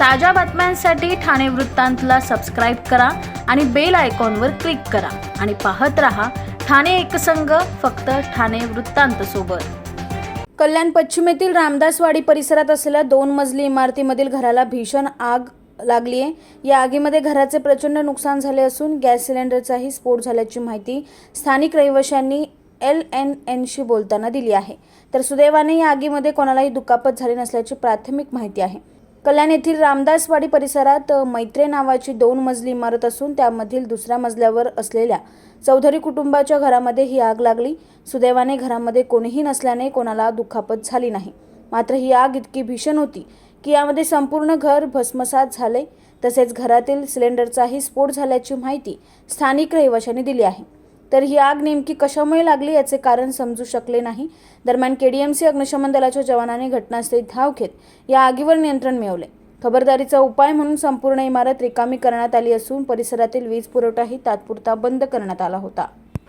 ताज्या बातम्यांसाठी ठाणे वृत्तांतला सबस्क्राईब करा आणि बेल आयकॉनवर क्लिक करा. आणि पाहत रहा ठाणे एकसंघ फक्त ठाणे वृत्तांत सोबत. कल्याण पश्चिमेतील रामदासवाडी परिसरात असलेल्या दोन मजली इमारतीमधील घराला भीषण आग लागली आहे. या आगीमध्ये घराचे प्रचंड नुकसान झाले असून गॅस सिलेंडरचाही स्फोट झाल्याची माहिती स्थानिक रहिवाशांनी एल एन एनशी बोलताना दिली आहे. तर सुदैवाने या आगीमध्ये कोणालाही दुखापत झाली नसल्याची प्राथमिक माहिती आहे. कल्याण येथील रामदासवाडी परिसरात मैत्रे नावाची दोन मजली इमारत असून त्यामधील दुसऱ्या मजल्यावर असलेल्या चौधरी कुटुंबाच्या घरामध्ये ही आग लागली. सुदैवाने घरामध्ये कोणीही नसल्याने कोणाला दुखापत झाली नाही. मात्र ही आग इतकी भीषण होती की यामध्ये संपूर्ण घर भस्मसात झाले. तसेच घरातील सिलेंडरचाही स्फोट झाल्याची माहिती स्थानिक रहिवाशांनी दिली आहे. तर ही आग नेमकी कशामुळे लागली याचे कारण समजू शकले नाही. दरम्यान केडीएमसी अग्निशमन दलाच्या जवानांनी घटनास्थळी धाव घेत या आगीवर नियंत्रण मिळवले. खबरदारीचा उपाय म्हणून संपूर्ण इमारत रिकामी करण्यात आली असून परिसरातील वीज पुरवठाही तात्पुरता बंद करण्यात आला होता.